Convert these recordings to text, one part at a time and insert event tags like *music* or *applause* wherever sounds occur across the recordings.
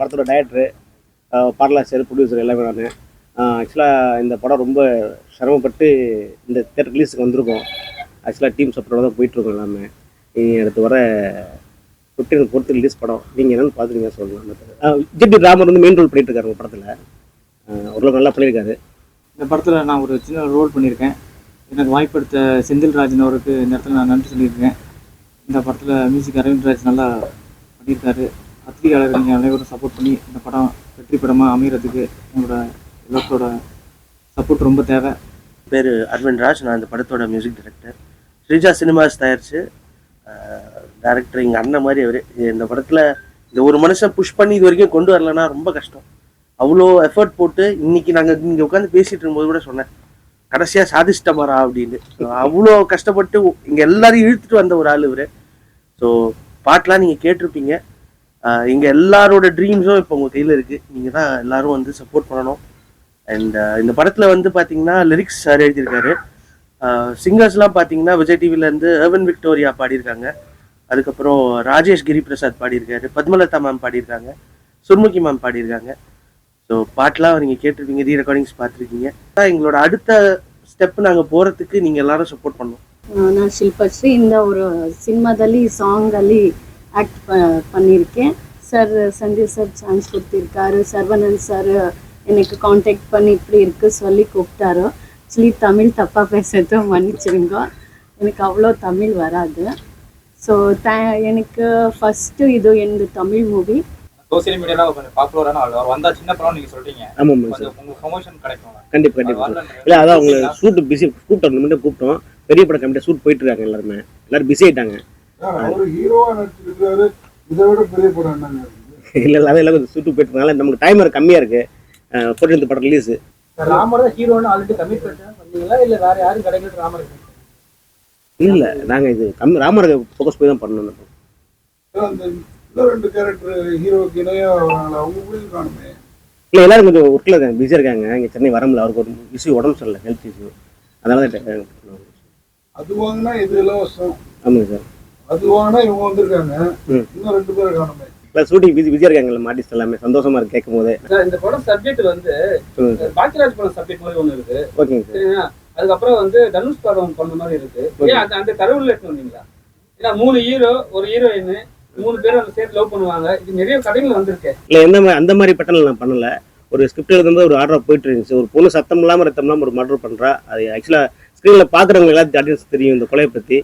படத்தோட டைரக்டரு பாடலாசிரியர் ப்ரொடியூசர் எல்லாமே நான் ஆக்சுவலாக இந்த படம் ரொம்ப சிரமப்பட்டு இந்த தேட்டர் ரிலீஸுக்கு வந்திருக்கோம். ஆக்சுவலாக டீம் சப்போர்ட்டோட தான் போயிட்டுருக்கோம் எல்லாமே. நீங்கள் அடுத்து வர ஃபிஃப்டீன் பொறுத்து ரிலீஸ் படம். நீங்கள் என்னென்னு பார்த்துருங்க சொல்லலாம். ஜிபி ராமர் வந்து மெயின் ரோல் பண்ணிட்டு இருக்காரு உங்கள் படத்தில். ஓரளவுக்கு நல்லா பண்ணியிருக்காரு. இந்த படத்தில் நான் ஒரு சின்ன ரோல் பண்ணியிருக்கேன். எனக்கு வாய்ப்படுத்த செந்தில் ராஜன் அவருக்கு இந்த இடத்துல நான் நன்றி சொல்லியிருக்கேன். இந்த படத்தில் மியூசிக் அரவிந்த் ராஜ் நல்லா பண்ணியிருக்காரு. பத்திரிகையாளர் நீங்கள் அனைவரும் சப்போர்ட் பண்ணி இந்த படம் வெற்றி படமாக அமைகிறதுக்கு உங்களோட எல்லாத்தோட சப்போர்ட் ரொம்ப தேவை. பேர் அரவிந்த் ராஜ் நான் இந்த படத்தோட மியூசிக் டைரக்டர் ஸ்ரீஜா சினிமாஸ் தயாரிச்சு டேரக்டர் எங்கள் அண்ணன் மாதிரி அவர். இந்த படத்தில் இந்த ஒரு மனுஷன் புஷ் பண்ணி இது வரைக்கும் கொண்டு வரலன்னா ரொம்ப கஷ்டம். அவ்வளோ எஃபர்ட் போட்டு இன்னைக்கு நாங்கள் இங்கே உட்காந்து பேசிகிட்டு இருக்கும்போது கூட சொன்னேன். கடைசியாக சாதிச்சிட்டமாரா அப்படின்னு. அவ்வளோ கஷ்டப்பட்டு இங்கே எல்லாரையும் இழுத்துட்டு வந்த ஒரு ஆள் இவர். ஸோ பாட்டெலாம் நீங்கள் கேட்டிருப்பீங்க. எங்கள் எல்லாரோட ட்ரீம்ஸும் இப்போ உங்கள் கையில் இருக்குது நீங்கள் தான் எல்லாரும் வந்து சப்போர்ட் பண்ணணும் அண்ட் இந்த படத்தில் வந்து பார்த்தீங்கன்னா லிரிக்ஸ் சார் எழுதியிருக்காரு சிங்கர்ஸ்லாம் பார்த்தீங்கன்னா விஜய் டிவிலேருந்து ஏர்வன் விக்டோரியா பாடியிருக்காங்க அதுக்கப்புறம் ராஜேஷ் கிரி பிரசாத் பாடியிருக்காரு பத்மலதா மேம் பாடியிருக்காங்க சுர்முகி மேம் பாடியிருக்காங்க ஸோ பாட்டெலாம் நீங்கள் கேட்டிருப்பீங்க ரீ ரெக்கார்டிங்ஸ் பார்த்துருக்கீங்க அதான் எங்களோட அடுத்த ஸ்டெப் நாங்கள் போகிறதுக்கு நீங்கள் எல்லாரும் சப்போர்ட் பண்ணணும் ನಾನು ಶಿಲ್ಪಶ್ರೀ ಇಂದ ஒரு ಸಿನಿಮಾದಲ್ಲಿ ಸಾಂಗ್ ஆக்ட் ப பண்ணியிருக்கேன் சார் சஞ்சீவ் சார் சான்ஸ் கொடுத்துருக்காரு. சர்வனந்த் சார் எனக்கு காண்டாக்ட் பண்ணி இப்படி இருக்குது சொல்லி கூப்பிட்டாரு. ஆக்சுவலி தமிழ் தப்பாக பேசுறது மன்னிச்சிருங்க. எனக்கு அவ்வளோ தமிழ் வராது. ஸோ த எனக்கு ஃபஸ்ட்டு இது எனது தமிழ் மூவி சோசியல் மீடியால கொஞ்சம் பாப்புலரான ஆள். வந்தா சின்ன படம் நீங்க சொல்றீங்க. ஆமா சார். உங்களுக்கு ப்ரொமோஷன் கிடைக்கும் கண்டிப்பா கண்டிப்பா இல்ல அதான் அவங்க ஷூட் பிஸி கூப்பிட்டோம் மட்டும் கூப்பிட்டோம். பெரிய படம் கம்பெனி ஷூட் போயிட்டு இருக்காங்க எல்லாருமே. எல்லாரும் பிஸி ஆயிட்டாங்க. அவர் ஹீரோவா நடிச்சிருக்காரு இதை விட பெரிய படம் என்னங்க இருக்குது? இல்லை இல்லை அதெல்லாம் கொஞ்சம் ஷூட்டு போயிட்டு இருக்காங்க நமக்கு டைம் கம்மியாக இருக்கு. ஃபோர்டீன்த் படம் ரிலீஸ் ராமர் தான் ஹீரோன்னு ஆல்ரெடி கமிட் பண்ணீங்களா? இல்ல வேற யாரும் கிடைக்கல ராமர் இல்லை இல்லை நாங்கள் இது கம்மி ராமர் ஃபோக்கஸ் போய் தான் பண்ணணும். ரெண்டு கேரக்டர் ஹீரோக்கு இணையா வராங்களா அவங்க கூட காணுமே. இல்லை எல்லாரும் கொஞ்சம் ஒர்க்கில் இருக்காங்க பிஸியாக இருக்காங்க. இங்கே சென்னை வர முடியல அவருக்கு ஒரு இஷ்யூ உடம்பு சரியில்லை ஹெல்த் இஷ்யூ அதனால தான் அது வாங்கினா இது இலவசம். ஆமாங்க சார். அது வாங்கினா இவங்க வந்திருக்காங்க. இன்னும் ரெண்டு பேரை காணுமே. இல்லை ஷூட்டிங் பிஸி பிஸியாக இருக்காங்க ஆர்டிஸ்ட் எல்லாமே. சந்தோஷமா இருக்கு கேட்கும் போதே இந்த படம் சப்ஜெக்ட் வந்து பாக்கியராஜ் படம் சப்ஜெக்ட் மாதிரி ஒண்ணு இருக்கு. ஓகேங்க சார் சரிங்களா? அதுக்கப்புறம் வந்து தனுஷ் படம் பண்ண மாதிரி இருக்கு. ஏன் அந்த அந்த கருவில் எடுத்து வந்தீங்களா ஏன்னா மூணு ஹீரோ ஒரு ஹீரோயின் மூணு பேரும் அந்த சேர்த்து லவ் பண்ணுவாங்க. இது நிறைய கதைகள் வந்திருக்கு. இல்லை எந்த மாதிரி அந்த மாதிரி பேட்டர்ல நான் பண்ணல. ஒரு ஸ்கிரிப்ட் எழுதும்போது ஒரு ஆர்டர் போயிட்டு இருந்துச்சு. ஒரு பொண்ணு சத்தம் இல்லாமல் ரத்தம் இல்லாமல் ஒரு மர்டர் பண்ணுறா அது ஆக்சுவலாக ஸ்க்ரீனில் பார்க்குறவங்க எல்லாத்தையும் ஆடியன்ஸ் தெரியும் இந்த கொலையை பற்றி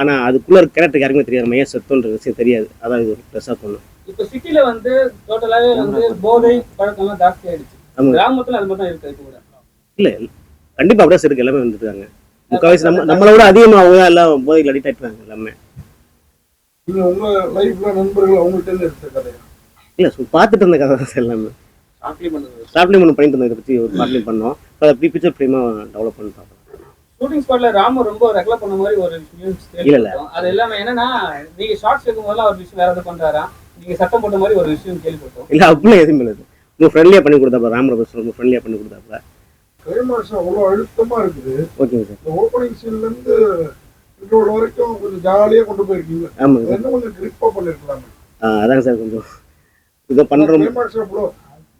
ஆனால் அதுக்குள்ளே ஒரு கேரக்டர் யாருக்குமே தெரியாது. மைய சத்தம்ன்ற விஷயம் தெரியாது. அதான் இது ஒரு ப்ளஸ்ஸாக பண்ணும் இப்ப சிட்டில வந்து டோட்டலாவே வந்து போதை பழக்கம்லாம் ஜாஸ்தி ஆயிடுச்சு. கிராமத்துல அது மட்டும் தான் இருக்கு இப்போ கூட. இல்லை கண்டிப்பாக அப்படியே இருக்கு. எல்லாமே வந்துருக்காங்க முக்கால்வாசி நம்ம நம்மளை விட அதிகமாக அவங்க எல்லாம் போதையில் அடிக்ட் ஆகிட்டாங்க எல்லாமே. நீங்க உங்க லைஃப்ல நண்பர்கள் அவங்கள்ட்ட இருந்து எடுத்த கதையா? இல்லை ஸோ பார்த்துட்டு இருந்த கதை தான் எல்லாமே. ஒன்று பண்ணிட்டு இருந்தோம். இதை பற்றி ஒரு பாட்லையும் பண்ணோம். அதை ப்ரீ பிக்சர் ஃப்ரேமாக டெவலப் பண்ணி பார்க்கலாம் ஷூட்டிங் ஸ்பாட்ல ராம ரொம்ப ரெக்லா பண்ண மாதிரி ஒரு இல்ல. அது எல்லாமே என்னன்னா நீங்க ஷார்ட்ஸ் எடுக்கும் போதெல்லாம் ஒரு விஷயம் வேற ஏதாவது பண்றாரா? நீங்க சத்தம் போட்ட மாதிரி ஒரு விஷயம் கேள்விப்பட்டோம். இல்லை அப்படிலாம் எதுவும் இல்லை. ரொம்ப ஃப்ரெண்ட்லியாக பண்ணி கொடுத்தாப்பா ராமர் பஸ் ரொம்ப ஃப்ரெண்ட்லியாக பண்ணி கொடுத்தாப்பா கிளைமாக்ஸ் அவ்வளோ அழுத்தமா இருக்குது. ஓகேங்க சார் இந்த ஓப்பனிங் சீன்ல இருந்து இன்ட்ரோல் வரைக்கும் கொஞ்சம் ஜாலியா கொண்டு போயிருக்கீங்க. ஆமாங்க சார் இன்னும் கொஞ்சம் கிரிப்பா பண்ணிருக்கலாமே. ஆ, அதாங்க சார் கொஞ்சம் இதை பண்ணுறோம் கிளைமாக்ஸ் அவ்வளோ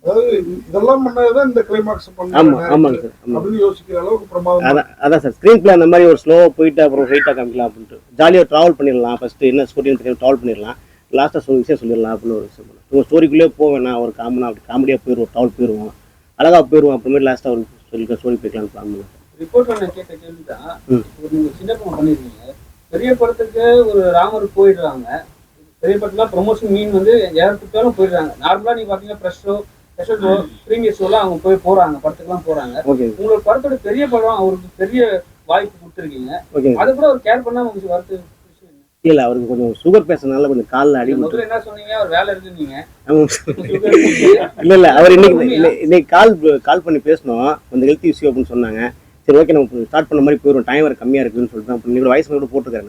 அதாவது இதெல்லாம் பண்ணாதான் இந்த கிளைமாக்ஸ் ஆமாங்க சார் ஆமாம் அப்படின்னு யோசிக்கிற அளவுக்கு பிரமாதம். அதான் அதான் சார் ஸ்க்ரீன் பிளே அந்த மாதிரி ஒரு ஸ்லோவாக போயிட்டு அப்புறம் ஹைட்டாக காமிக்கலாம் அப்படின்ட்டு. ஜாலியாக ட்ராவல் பண்ணிடலாம். ஃபஸ்ட்டு என்ன தெரியும் ட்ராவல் பண்ணிடலாம். லாஸ்ட்டாக சொல்லி விஷயம் சொல்லிடலாம் அப்படின்னு ஒரு விஷயம் பண்ணோம் ஸ்டோரிக்குள்ளேயே போவேண்ணா ஒரு காமனா அப்படி காமெடியாக போயிடுவோம் ட்ராவல் போயிடுவோம். அழகாக போயிடுவோம் அப்புறமேட்டு லாஸ்ட்டாக ஒரு ஸ்டோரி போய்க்கலாம்னு பிளான் பண்ணேன் ரிப்போர்ட் பண்ண கேட்ட கேள்விதான் ம். இப்போ நீங்க சின்ன படம் பெரிய படத்துக்கு ஒரு ராமர் போயிடுறாங்க. பெரிய படத்துல ப்ரொமோஷன் மீன் வந்து யார் கொடுத்தாலும் போயிடுறாங்க நார்மலா நீங்க பாத்தீங்கன்னா fresh show special show premiere ஷோலாம் அவங்க போய் போறாங்க படத்துக்குலாம் போறாங்க. ஓகே உங்களோட படத்தோட பெரிய படம் அவருக்கு பெரிய வாய்ப்பு கொடுத்துருக்கீங்க. ஓகேங்க அது கூட அவர் கேர் பண்ணாம உங்களுக்கு வருது விஷயம் என்ன? இல்லை அவருக்கு கொஞ்சம் சுகர் பேசுறதுனால கொஞ்சம் காலில் அடி முதல்ல என்ன சொன்னீங்க? அவர் வேலை இருக்குன்னீங்க. இல்லை இல்லை அவர் இன்னைக்கு இன்னைக்கு கால் கால் பண்ணி பேசணும் அந்த ஹெல்த் இஷ்யூ அப்படின்னு சொன்னாங்க. சரி ஓகே நம்ம ஸ்டார்ட் பண்ண மாதிரி போயிடும் டைம் வேறு கம்மியாக இருக்குன்னு சொல்லிட்டு அப்புறம் இன்னைக்கு வயசு கூட போட்டிருக்காரு.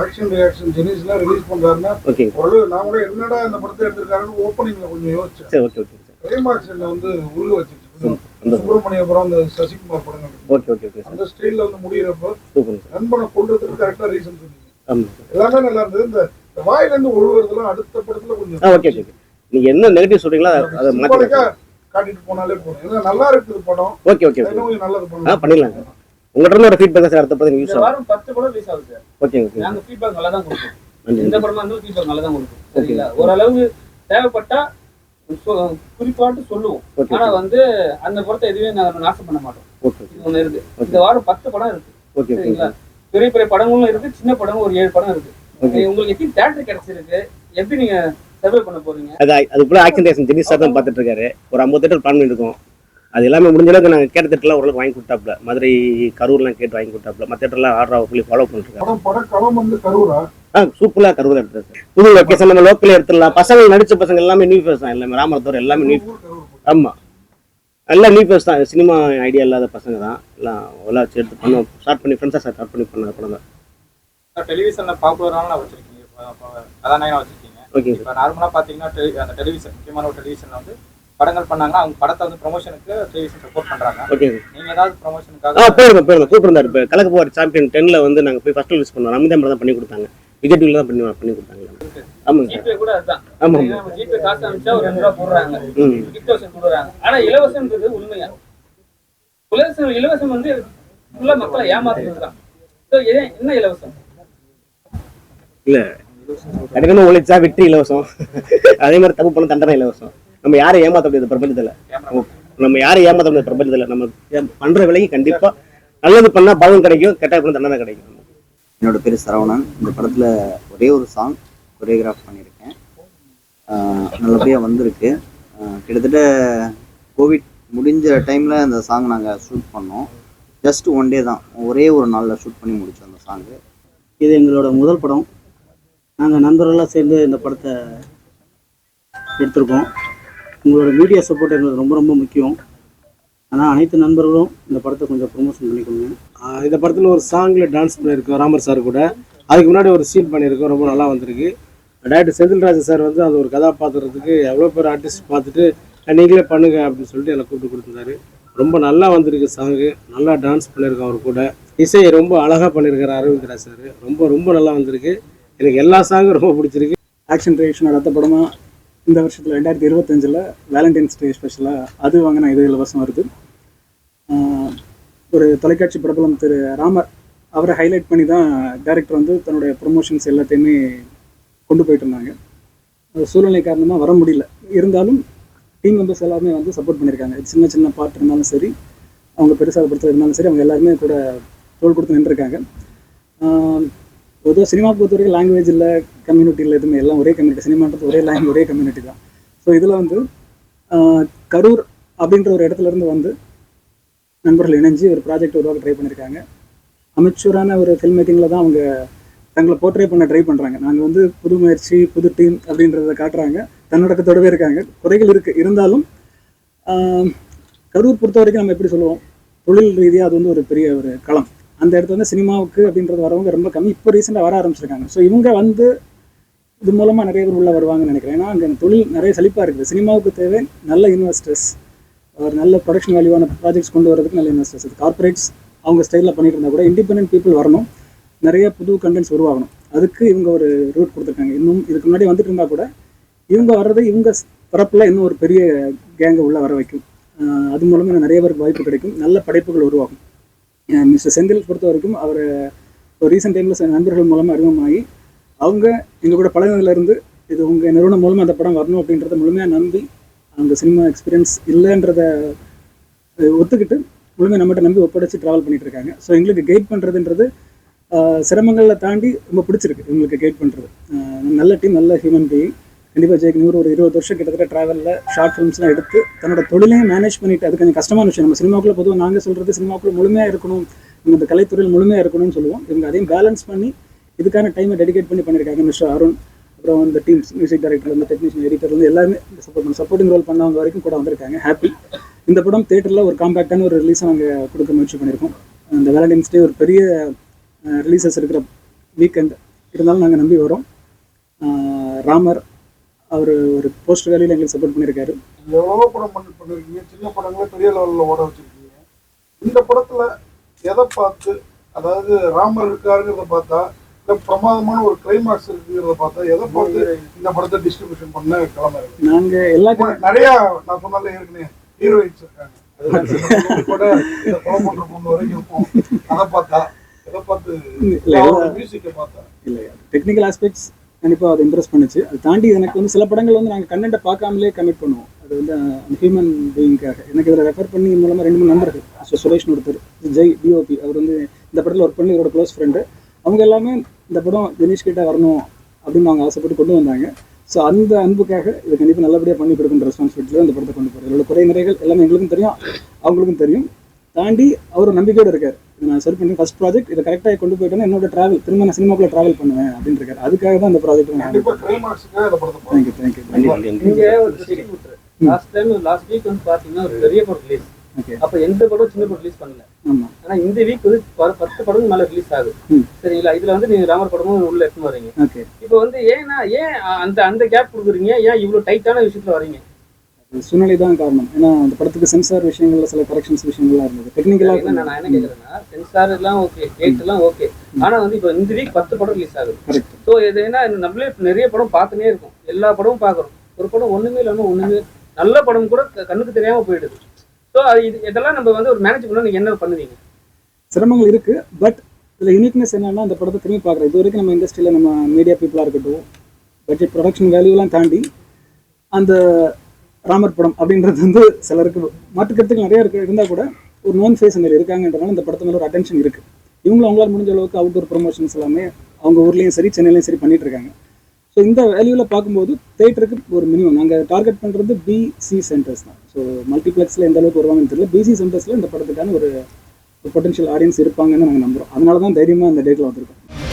ஆக்ஷன் ரியாக்ஷன் ஜெனிஸ்லாம் ரிலீஸ் பண்றாருன்னா ஓகேங்க ஒரு நான் கூட என்னடா இந்த படத்தை எடுத்திருக்காருன்னு ஓப்பனிங்ல கொஞ்சம் யோசிச்சேன். சரி ஓகே ஓகே கிளைமாக்ஸ்ல வந்து உள்ள வச்சிருச்சு. அந்த சுப்பிரமணியபுரம் அந்த சசிகுமார் படங்கள் ஓகே ஓகே ஓகே அந்த ஸ்டைல்ல வந்து முடியிறப்போ சூப்பர் சார். நண்பனை கொள்றதுக்கு கரெக்டா ரீசன் சொன்னீங்க. எல்லாமே நல்லா இருந்தது. இந்த இந்த வாயில இருந்து ஒழுகுறதுலாம் அடுத்த படத்துல கொஞ்சம் ஓகே ஓகே நீங்க என்ன நெகட்டிவ் சொல்றீங்களோ அதை- மாற்றி காட்டிட்டு போனாலே போதும். ஏன்னா நல்லா இருக்குது படம். ஓகே ஓகே நல்லது பண்ணலாம். பண்ணிடலாம் உங்கள்கிட்ட இருந்து ஒரு ஃபீட்பேக் சார் அடுத்த பத்தி யூஸ் இந்த ஆகும் வாரம் பத்து படம் ரிலீஸ் ஆகுது சார். ஓகே ஓகே நாங்க ஃபீட்பேக் நல்லா தான் கொடுப்போம் எந்த படமா இருந்தாலும் ஃபீட்பேக் நல்லா தான் கொடுப்போம் சரிங்களா? ஓரளவு தேவைப்பட்டா சொ- குறிப்பாட்டு சொல்லுவோம். ஆனா வந்து அந்த படத்தை எதுவுமே நாங்க நாசம் பண்ண மாட்டோம். ஓகே இது ஒண்ணு இருக்கு. இந்த வாரம் பத்து படம் இருக்கு. சரிங்களா? பெரிய பெரிய படங்களும் இருக்கு சின்ன படமும் ஒரு ஏழு படம் இருக்கு. உங்களுக்கு எப்படி தேட்டர் கிடைச்சிருக்கு? எப்படி நீங்க சர்வே பண்ண போறீங்க? அது அதுக்குள்ள ஆக்ஷன் ரேஷன் ஜெனிஸ் சார் தான் பார்த்துட்டு இருக்காரு ஒரு ஐம்பது தேட்டர் பிளான் பண்ணியிருக்கோம். அது எல்லாமே முடிஞ்ச அளவுக்கு நாங்கள் கேட்ட தேட்டர்லாம் ஓரளவுக்கு வாங்கி கொடுத்தாப்புல. மதுரை கரூர்லாம் கேட்டு வாங்கி கொடுத்தாப்புல. மற்ற தேட்டர்லாம் ஆர்டர் சொல்லி ஃபாலோ பண்ணிருக்காரு படம் படக்களம் வந்து கரூரா? சூப்பராக கரூர் எடுத்தாரு சார் புது லொக்கேஷன் நம்ம லோக்கல் எடுத்துடலாம். பசங்க நடிச்ச பசங்க எல்லாமே நியூ ஃபேஸ் தான். எல்லாமே ராமரத்தோர் எல்லாமே நியூ ஆமாம் எல்லாம் நியூ ஃபேஸ் தான். சினிமா ஐடியா இல்லாத பசங்க தான். எல்லாம் எல்லாம் வச்சு எடுத்து பண்ணோம் ஸ்டார்ட் பண்ணி ஃப்ரெண்ட்ஸாக ஸ்டார்ட் பண்ணி பண்ண படம் தான். டெலிவிஷன்ல பாப்புலரான வச்சிருக்கீங்க. இப்ப- இப்ப கதாநாயகனா வச்சிருக்கீங்க. ஓகே இப்ப நார்மலா பாத்தீங்கன்னா டெலி- அந்த டெலிவிஷன் முக்கியமான ஒரு டெலிவிஷன்ல வந்து படங்கள் பண்ணாங்கன்னா அவங்க படத்தை வந்து ப்ரொமோஷனுக்கு டெலிவிஷன் சப்போர்ட் பண்றாங்க. ஓகே நீங்க ஏதாவது ப்ரொமோஷனுக்காக போயிருந்தோம் போயிருந்தோம் கூப்பிட்டுருந்தாரு இப்போ கலக்க போகிற சாம்பியன் டென்னில் வந்து நாங்கள் போய் ஃபஸ்ட்டு யூஸ் பண்ணோம். அமிதா தான் பண்ணி கொடுத்தாங்க. டிவியில் தான் பண்ணி பண்ணி கொடுத்தாங்க. ஆமாங்க சார். கொடுக்குறாங்க. ஆனா இலவசம்ன்றது உண்மையா? இலவசம் இலவசம் வந்து ஃபுல்லா மக்களை ஏமாத்துறது தான். என்ன இலவசம்? கடினமாக உழைச்சா வெற்றி இலவசம். அதே மாதிரி தப்பு பண்ண தண்டனை இலவசம். நம்ம யாரை ஏமாத்த முடியாது பிரபஞ்சத்தில். நம்ம யாரை ஏமாத்த முடியாது பிரபஞ்சத்தில். நம்ம பண்ற விலைக்கு கண்டிப்பாக நல்லது பண்ணா பலன் கிடைக்கும் கெட்ட பண்ண தண்டனை கிடைக்கும். என்னோட பேர் சரவணன். இந்த படத்தில் ஒரே ஒரு சாங் கொரியோகிராஃப் பண்ணியிருக்கேன் நல்லபடியாக வந்திருக்கு. கிட்டத்தட்ட கோவிட் முடிஞ்ச டைமில் அந்த சாங் நாங்கள் ஷூட் பண்ணோம். ஜஸ்ட் ஒன் டே தான். ஒரே ஒரு நாளில் ஷூட் பண்ணி முடித்தோம் அந்த சாங்கு இது எங்களோட முதல் படம். நாங்கள் நண்பர்களாக சேர்ந்து இந்த படத்தை எடுத்திருக்கோம். உங்களோட மீடியா சப்போர்ட் எங்களுக்கு ரொம்ப ரொம்ப முக்கியம். ஆனால் அனைத்து நண்பர்களும் இந்த படத்தை கொஞ்சம் ப்ரொமோஷன் பண்ணிக்கோங்க. இந்த படத்தில் ஒரு சாங்கில் டான்ஸ் பண்ணியிருக்கோம் ராமர் சார் கூட. அதுக்கு முன்னாடி ஒரு சீன் பண்ணியிருக்கோம் ரொம்ப நல்லா வந்திருக்கு. டேரக்டர் செந்தில்ராஜ் சார் வந்து அது ஒரு கதாபாத்திரத்துக்கு எவ்வளோ பேர் ஆர்டிஸ்ட் பார்த்துட்டு நீங்களே பண்ணுங்க அப்படின்னு சொல்லிட்டு என்னை கூப்பிட்டு கொடுத்துருந்தாரு. ரொம்ப நல்லா வந்திருக்கு சாங்கு நல்லா டான்ஸ் பண்ணியிருக்கோம் அவர் கூட. இசையை ரொம்ப அழகாக பண்ணியிருக்காரு அரவிந்த் சார். ரொம்ப ரொம்ப நல்லா வந்திருக்கு. எனக்கு எல்லா சாங்கும் ரொம்ப பிடிச்சிருக்கு. ஆக்ஷன் ரியாக்ஷன் அடுத்த படமாக இந்த வருஷத்தில் ரெண்டாயிரத்தி இருபத்தஞ்சில் வேலண்டைன்ஸ் டே ஸ்பெஷலாக அது வாங்கினா இது இலவசம் வருது. ஒரு தொலைக்காட்சி பிரபலம் திரு ராமர் அவரை ஹைலைட் பண்ணி தான் டேரக்டர் வந்து தன்னுடைய ப்ரொமோஷன்ஸ் எல்லாத்தையுமே கொண்டு போயிட்டு இருந்தாங்க. சூழ்நிலை காரணமாக வர முடியல. இருந்தாலும் டீம் மெம்பர்ஸ் எல்லாருமே வந்து சப்போர்ட் பண்ணியிருக்காங்க. சின்ன சின்ன பாட்டு இருந்தாலும் சரி அவங்க பெருசாக படத்தில் இருந்தாலும் சரி அவங்க எல்லாருமே கூட தோல் கொடுத்து நின்றுருக்காங்க. பொதுவாக சினிமா பொறுத்த வரைக்கும் லாங்குவேஜ் இல்லை கம்யூனிட்டி இல்லை எதுவுமே எல்லாம் ஒரே கம்யூனிட்டி சினிமான்றது ஒரே லாங்குவேஜ் ஒரே கம்யூனிட்டி தான். ஸோ இதில் வந்து கரூர் அப்படின்ற ஒரு இடத்துல இருந்து வந்து நண்பர்கள் இணைஞ்சு ஒரு ப்ராஜெக்ட் உருவாக்க ட்ரை பண்ணியிருக்காங்க அமைச்சூரான ஒரு ஃபில்ம் மேக்கிங்கில் தான் அவங்க தங்களை போர்ட்ரே பண்ண ட்ரை பண்ணுறாங்க நாங்கள் வந்து புது முயற்சி புது டீம் அப்படின்றத காட்டுறாங்க. தன்னடக்கத்தோடவே இருக்காங்க. குறைகள் இருக்குது இருந்தாலும் கரூர் பொறுத்த வரைக்கும் நம்ம எப்படி சொல்லுவோம்? தொழில் ரீதியாக அது வந்து ஒரு பெரிய ஒரு களம். அந்த இடத்துல வந்து சினிமாவுக்கு அப்படின்றது வரவங்க ரொம்ப கம்மி. இப்போ ரீசெண்டாக வர ஆரம்பிச்சிருக்காங்க. ஸோ இவங்க வந்து இது மூலமாக நிறைய பேர் உள்ளே வருவாங்கன்னு நினைக்கிறேன். ஏன்னா அங்கே தொழில் நிறைய செழிப்பாக இருக்குது. சினிமாவுக்கு தேவை நல்ல இன்வெஸ்டர்ஸ் ஒரு நல்ல ப்ரொடக்ஷன் வேல்யூவான ப்ராஜெக்ட்ஸ் கொண்டு வரதுக்கு நல்ல இன்வெஸ்டர்ஸ் இது கார்ப்பரேட்ஸ் அவங்க ஸ்டைலில் பண்ணிட்டு இருந்தால் கூட இண்டிபெண்ட் பீப்புள் வரணும். நிறைய புது கண்டென்ட்ஸ் உருவாகணும். அதுக்கு இவங்க ஒரு ரூட் கொடுத்துருக்காங்க. இன்னும் இதுக்கு முன்னாடி வந்துட்டு இருந்தால் கூட இவங்க வர்றது இவங்க தரப்பில் இன்னும் ஒரு பெரிய கேங்கை உள்ளே வர வைக்கும். அது மூலமாக நிறைய பேருக்கு வாய்ப்பு கிடைக்கும். நல்ல படைப்புகள் உருவாகும். மிஸ்டர் செந்தில் பொறுத்த வரைக்கும் அவர் ஒரு ரீசெண்ட் டைமில் நண்பர்கள் மூலமாக அறிமுகமாகி அவங்க எங்கள் கூட பழகினதுலேருந்து இது உங்கள் நிறுவனம் மூலமாக அந்த படம் வரணும் அப்படின்றத முழுமையாக நம்பி அந்த சினிமா எக்ஸ்பீரியன்ஸ் இல்லைன்றத ஒத்துக்கிட்டு முழுமையாக நம்மகிட்ட நம்பி ஒப்படைச்சு ட்ராவல் பண்ணிட்டு இருக்காங்க ஸோ எங்களுக்கு கைட் பண்ணுறதுன்றது சிரமங்களை தாண்டி ரொம்ப பிடிச்சிருக்கு எங்களுக்கு கைட் பண்ணுறது நல்ல டீம் நல்ல ஹியூமன் பீயிங் கண்டிப்பாக ஜெயிக்கு நூறு ஒரு இருபது வருஷம் கிட்டத்தட்ட ட்ராவலில் ஷார்ட் ஃபிலிம்ஸ்லாம் எடுத்து தன்னோட தொழிலையும் மேனேஜ் பண்ணிட்டு அது கொஞ்சம் கஷ்டமான விஷயம். நம்ம சினிமாக்குள்ளே பொதுவாக நாங்கள் சொல்கிறது சினிமாக்குள்ளே முழுமையாக இருக்கணும். இவங்க இந்த கலைத்துறையில் முழுமையாக இருக்கணும்னு சொல்லுவோம். இவங்க அதையும் பேலன்ஸ் பண்ணி இதுக்கான டைமை டெடிகேட் பண்ணி பண்ணியிருக்காங்க. மிஸ்டர் அருண் அப்புறம் இந்த டீம்ஸ் மியூசிக் டைரக்டர் இந்த டெக்னீஷியன் எடிட்டர்லேருந்து எல்லாருமே சப்போர்ட் பண்ண சப்போர்ட்டிங் ரோல் பண்ணவங்க வரைக்கும் கூட வந்திருக்காங்க. ஹாப்பி இந்த படம் தேட்டரில் ஒரு காம்பேக்டான ஒரு ரிலீஸ் நாங்கள் கொடுக்க முயற்சி பண்ணியிருக்கோம். இந்த வேலண்டைன்ஸ் டே ஒரு பெரிய ரிலீசஸ் இருக்கிற வீக்கெண்ட் இருந்தாலும் நாங்கள் நம்பி வரோம். ராமர் அவர் ஒரு போஸ்ட் வேலையில் எங்களுக்கு சப்போர்ட் பண்ணியிருக்காரு. எவ்வளோ படம் பண்ணி பண்ணிருக்கீங்க. சின்ன படங்களே பெரிய லெவலில் ஓட வச்சிருக்கீங்க. இந்த படத்தில் எதை பார்த்து அதாவது ராமர் இருக்காருங்கிறத பார்த்தா பிரமாதமான ஒரு கிளைமாக்ஸ் இருக்குங்கிறத பார்த்தா எதை பார்த்து இந்த படத்தை டிஸ்ட்ரிபியூஷன் பண்ண கிளம்புறாங்க? நாங்க எல்லா நிறைய நான் சொன்னால ஏற்கனவே ஹீரோயின்ஸ் இருக்காங்க. *laughs* கூட இந்த கொலை பண்ற பொண்ணு வரைக்கும் இருக்கும். அதை பார்த்தா எதை பார்த்து மியூசிக்கை பார்த்தா. இல்லை டெக்னிக்கல் ஆஸ்பெக்ட்ஸ் கண்டிப்பாக அதை இம்ப்ரெஸ் பண்ணுச்சு. அது தாண்டி எனக்கு வந்து சில படங்கள் வந்து நாங்கள் கண்டென்ட்டை பார்க்காமலே கமிட் பண்ணுவோம். அது வந்து ஹியூமன் பீயிங்காக எனக்கு இதில் ரெஃபர் பண்ணி மூலமாக ரெண்டு மூணு நண்பர்கள். சுரேஷ்னு ஒருத்தர் ஜெய் டிஓபி அவர் வந்து இந்த படத்தில் ஒர்க் பண்ணி இவரோட க்ளோஸ் ஃப்ரெண்டு அவங்க எல்லாமே இந்த படம் தினேஷ் கிட்ட வரணும் அப்படின்னு அவங்க ஆசைப்பட்டு கொண்டு வந்தாங்க. ஸோ அந்த அன்புக்காக இது கண்டிப்பாக நல்லபடியாக பண்ணி கொடுக்குற ரெஸ்பான்சிபிலிட்டியில் இந்த படத்தை கொண்டு போகிறது இதோட குறை நிறைகள் எல்லாமே எங்களுக்கும் தெரியும் அவங்களுக்கும் தெரியும். தாண்டி அவர் நம்பிக்கையோடு இருக்கார். இது நான் சரி பண்ணி ஃபர்ஸ்ட் ப்ராஜெக்ட் இதை கரெக்டாக கொண்டு போயிட்டேன்னா என்னோட ட்ராவல் திரும்ப நான் சினிமாக்குள்ள ட்ராவல் பண்ணுவேன் அப்படின்னு இருக்காரு. அதுக்காக தான் இந்த project thank you thank you last time last week வந்து பாத்தீங்கன்னா ஒரு பெரிய படம் ரிலீஸ் அப்ப எந்த படம் சின்ன படம் ரிலீஸ் பண்ணல. ஆனா இந்த வீக் வந்து பத்து படம் மேல ரிலீஸ் ஆகுது. சரிங்களா? இதுல வந்து நீங்க ராமர் படமும் உள்ள எடுத்து வரீங்க ஓகே இப்போ வந்து ஏன்னா ஏன் அந்த அந்த கேப் கொடுக்குறீங்க? ஏன் இவ்வளவு டைட்டான விஷயத்துல வரீங்க சூழ்நிலை தான் காரணம். ஏன்னா அந்த படத்துக்கு சென்சார் விஷயங்கள்ல சில கரெக்ஷன்ஸ் விஷயங்கள்லாம் இருந்தது. என்ன டெக்னிக்கலாக நான் என்ன கேக்குறேன்னா சென்சார் எல்லாம் ஓகே டேட் எல்லாம் ஓகே ஆனா வந்து இப்போ இந்த வீக் பத்து படம் ரிலீஸ் ஆகுது. கரெக்ட் ஸோ இது என்ன நம்மளே நிறைய படம் பார்த்துனே இருக்கும். எல்லா படமும் பார்க்குறோம். ஒரு படம் ஒண்ணுமே இல்லாம ஒண்ணுமே நல்ல படம் கூட கண்ணுக்கு தெரியாம போயிடுது. ஸோ அது இது இதெல்லாம் நம்ம வந்து ஒரு மேனேஜ் பண்ண நீங்கள் என்ன பண்ணுவீங்க? சிரமங்கள் இருக்கு. பட் இதில் யூனிக்னஸ் என்னன்னா அந்த படத்தை திரும்பி பார்க்குறோம் இது வரைக்கும் நம்ம இண்டஸ்ட்ரியில் நம்ம மீடியா பீப்புளாக இருக்கட்டும் பட்ஜெட் ப்ரொடக்ஷன் வேல்யூலாம் தாண்டி அந்த ராமர் படம் அப்படின்றது வந்து சிலருக்கு மாற்றுக்கருத்துக்கள் நிறையா இருக்கு. இருந்தால் கூட ஒரு நோன் ஃபேஸ் மாதிரி இருக்காங்கன்றனால இந்த படத்து மேலே ஒரு அட்டென்ஷன் இருக்குது இவங்களும் அவங்களால முடிஞ்ச அளவுக்கு அவுட்டோர் ப்ரொமோஷன்ஸ் எல்லாமே அவங்க ஊர்லேயும் சரி சென்னையிலையும் சரி பண்ணிட்டு இருக்காங்க. ஸோ இந்த வேல்யூவில் பார்க்கும்போது தேட்டருக்கு ஒரு மினிமம் நாங்கள் டார்கெட் பண்ணுறது பிசி சென்டர்ஸ் தான். ஸோ மல்டிப்ளெக்ஸில் எந்த அளவுக்கு வருவாங்கன்னு தெரியல. பிசி சென்டர்ஸில் இந்த படத்துக்கான ஒரு பொட்டன்ஷியல் ஆடியன்ஸ் இருப்பாங்கன்னு நாங்கள் நம்புகிறோம் அதனால தான் தைரியமாக அந்த டேட்டில் வந்திருக்கோம்.